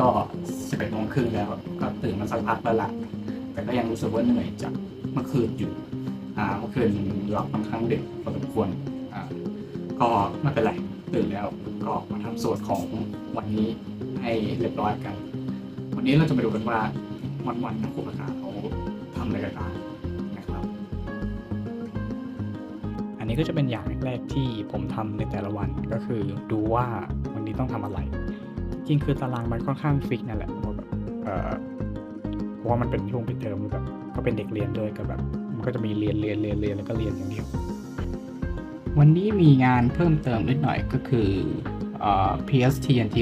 ก็11โมงครึ่งแล้วก็ตื่นมาสักพักแล้วล่ะแต่ก็ยังรู้สึกว่าเหนื่อยจากเมื่อคืนอยู่อ่าเมื่อคืนหลับค่อนข้างดึกพอสมควรอ่าก็ไม่เป็นไรตื่นแล้วก็มาทำส่วนของวันนี้ให้เรียบร้อยกัน วันนี้เราจะมาดูกันว่าวันๆนักผู้ประกาศเขาทำอะไรกันบ้างนะครับ อันนี้ก็จะเป็นอย่างแรกๆที่ผมทำในแต่ละวันก็คือดูว่าวันนี้ต้องทำอะไร จริงคือตารางมันค่อนข้างฟิกนั่นแหละว่าแบบเออเพราะว่ามันเป็นช่วงปิดเทอมแบบก็เป็นเด็กเรียนด้วยก็แบบ มันก็จะมีเรียนเรียนเรียนเรียนแล้วก็เรียนอย่างเดียว วันนี้มีงานเพิ่มเติมนิดหน่อยก็คือเอ่อ PSTNT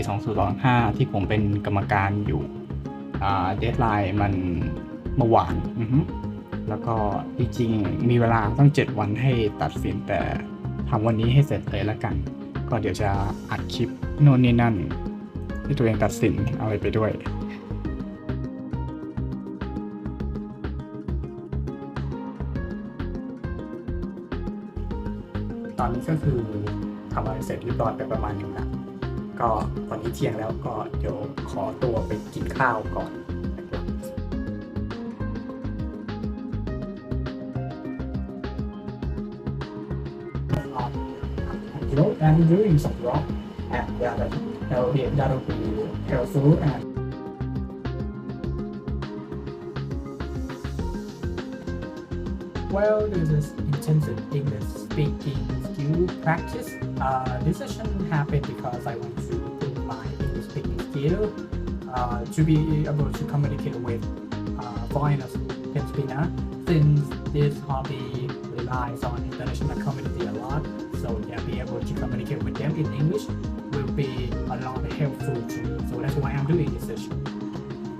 2025 ที่ผมเป็นกรรมการอยู่เดทไลน์มันเมื่อวานแล้วก็จริงๆมีเวลาต้อง 7 วันให้ตัดสินแต่ทำวันนี้ให้เสร็จเลยละกัน ก็เดี๋ยวจะอัดคลิปโน่นนี่นั่น ที่ตัวเองตัดสินเอาไปด้วยตอนนี้ก็คือทำอะไรเสร็จเรียบร้อยไปประมาณหนึ่งละก็ตอนนี้เที่ยงแล้วก็เดี๋ยวขอตัวไปกินข้าวก่อนนะครับ You know, I'm doing some wrong, and yeah, that that'll be that'll be helpful and Well, this is intensive English speaking skill practice. Uh, this session happened because I want to improve my English speaking skill uh, to be able to communicate with uh, foreigners in Filipina since this hobby relies on international community a lot. So yeah, be able to communicate with them in English lot helpful to me. So that's why I'm doing this session.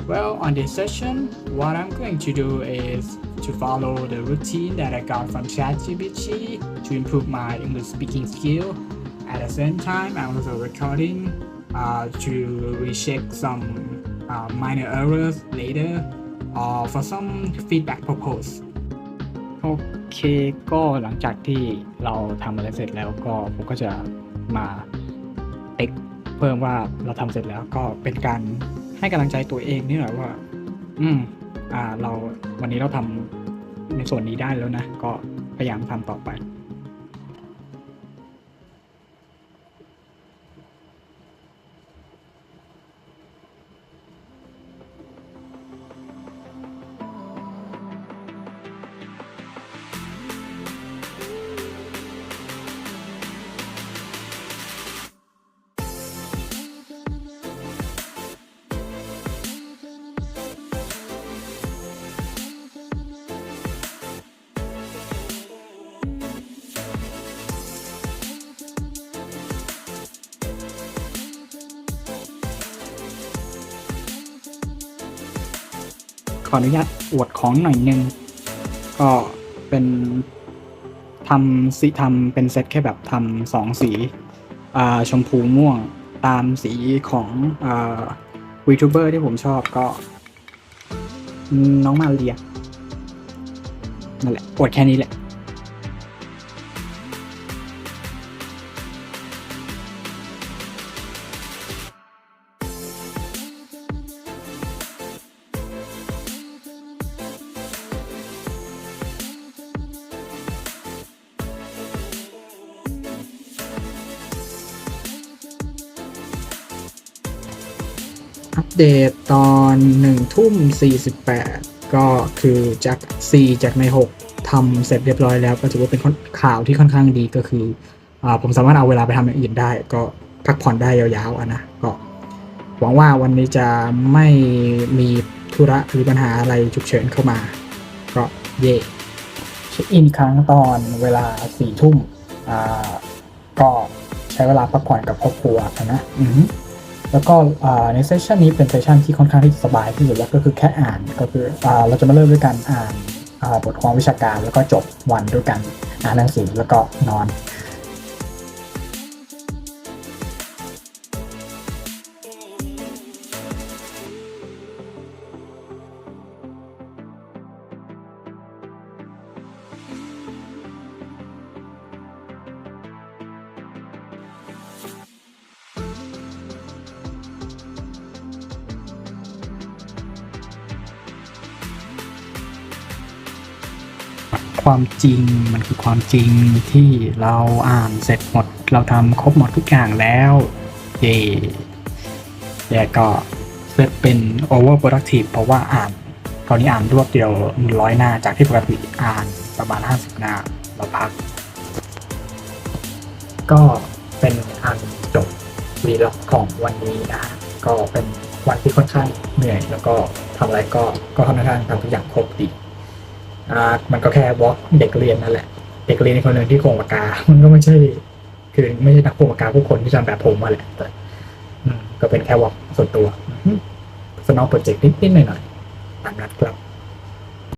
Well, on this session, what I'm going to do is to follow the routine that I got from ChatGPT to improve my English speaking skill. At the same time, I'm also recording uh, to recheck some uh, minor errors later or for some feedback purpose. โอเค ก็หลังจากที่เราทำอะไรเสร็จแล้วก็ผมก็จะมาติ๊ก เพิ่มว่าเราทำเสร็จแล้วก็เป็นการให้กำลังใจตัวเองนี่แหละว่า อืม อ่า เราวันนี้เราทำในส่วนนี้ได้แล้วนะ ก็พยายามทำต่อไป ออนุญาตอวดของหน่อยนึง ก็เป็นทำสีทำเป็นเซตแค่แบบทำสองสีชมพูม่วงตามสีของวีทูเบอร์ที่ผมชอบก็น้องมาเรียนั่นแหละอวดแค่นี้แหละ อัปเดตตอนหนึ่งทุ่ม 48 ก็คือจาก 4 จากใน 6ทำเสร็จเรียบร้อยแล้วก็ถือว่าเป็นข่าวที่ค่อนข้างดีก็คืออผมสามารถเอาเวลาไปทำอย่างอื่นได้ ก็พักผ่อนได้ยาวๆนะก็หวังว่าวันนี้จะไม่มีธุระหรือปัญหาอะไรฉุกเฉินเข้ามา ก็เย่เช็คอินครั้งตอนเวลาสี่ทุ่มก็ใช้เวลาพักผ่อนกับครอบครัวนะอือฮึ แล้วก็ในเซสชันนี้เป็นเซสชันที่ค่อนข้างที่จะสบายที่สุดแล้วก็คือแค่อ่านก็คืออเราจะมาเริ่มด้วยการอ่านบทความวิชาการแล้วก็จบวันด้วยกันอ่านหนังสือแล้วก็นอน ความจริงมันคือความจริงที่เราอ่านเสร็จหมด เราทำครบหมดทุกอย่างแล้วเย่แต่ก็เป็น over productive เพราะว่าอ่านตอนนี้อ่านรวบเดียวร้อยหน้าจากที่ปกติอ่านประมาณ 50 หน้าเราพัก ก็เป็นอันจบวีล็อกของวันนี้นะฮะก็เป็นวันที่ค่อนข้างเหนื่อย แล้วก็ทำอะไรก็ก็ค่อนข้างทำทุกอย่างครบดี อ่ามันก็แค่วอล์กเด็กเรียนนั่นแหละ เด็กเรียนคนหนึ่งที่โกงปากกา มันก็ไม่ใช่ คือไม่ใช่นักโกงปากกาผู้คนที่ทำแบบผมมาแหละแต่ก็เป็นแค่วอล์กส่วนตัวสนองโปรเจกต์นิดๆหน่อยๆตามนัดครับ